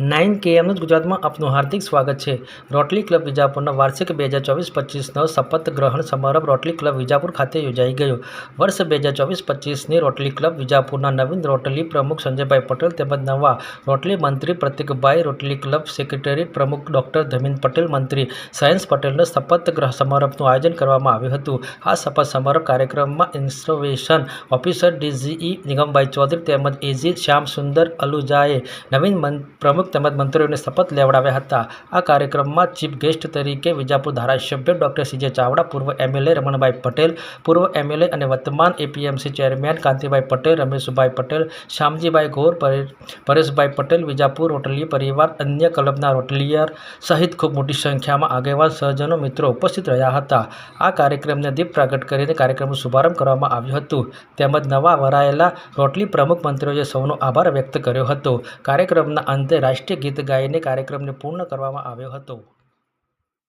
એમ કે એમનું ગુજરાતમાં આપનું હાર્દિક સ્વાગત છે. રોટરી ક્લબ વિજાપુરના વાર્ષિક બે હજાર ચોવીસ પચીસનો શપથ ગ્રહણ સમારંભ રોટરી ક્લબ વિજાપુર ખાતે યોજાઈ ગયો. વર્ષ બે હજાર ચોવીસ પચીસની રોટરી ક્લબ વિજાપુરના નવીન રોટલી પ્રમુખ સંજયભાઈ પટેલ તેમજ નવા રોટલી મંત્રી પ્રતિકભાઈ રોટલી ક્લબ સેક્રેટરી પ્રમુખ ડૉક્ટર ધમીન પટેલ મંત્રી સાયન્સ પટેલનો શપથ ગ્રહ સમારંભનું આયોજન કરવામાં આવ્યું હતું. આ શપથ સમારંભ કાર્યક્રમમાં ઇન્સ્ટોવેશન ઓફિસર ડીજીઈ નિગમભાઈ ચૌધરી તેમજ એજી શ્યામ સુંદર અલુજાએ નવીન મન- તેમજ મંત્રીઓને શપથ લેવડાવ્યા હતા. આ કાર્યક્રમમાં ચીફ ગેસ્ટ તરીકે વિજાપુર ધારાસભ્ય ડોક્ટર સીજે ચાવડા, પૂર્વ એમએલએ રમણભાઈ પટેલ, પૂર્વ એમએલએ અને વર્તમાન એપીએમસી ચેરમેન કાંતિભાઈ પટેલ, રમેશભાઈ પટેલ, શ્યામજીભાઈ ગોર, પરે- પરેશભાઈ પટેલ, વિજાપુર રોટલી પરિવાર, અન્ય ક્લબના રોટલીયર સહિત ખૂબ મોટી સંખ્યામાં આગેવાન સહજનો મિત્રો ઉપસ્થિત રહ્યા હતા. આ કાર્યક્રમને દીપ પ્રાગટ કરીને કાર્યક્રમનો શુભારંભ કરવામાં આવ્યું હતું. તેમજ નવા વરાયેલા રોટલી પ્રમુખ મંત્રીઓએ સૌનો આભાર વ્યક્ત કર્યો હતો. કાર્યક્રમના અંતે રાષ્ટ્રીય ગીત ગાઈને કાર્યક્રમને પૂર્ણ કરવામાં આવ્યો હતો.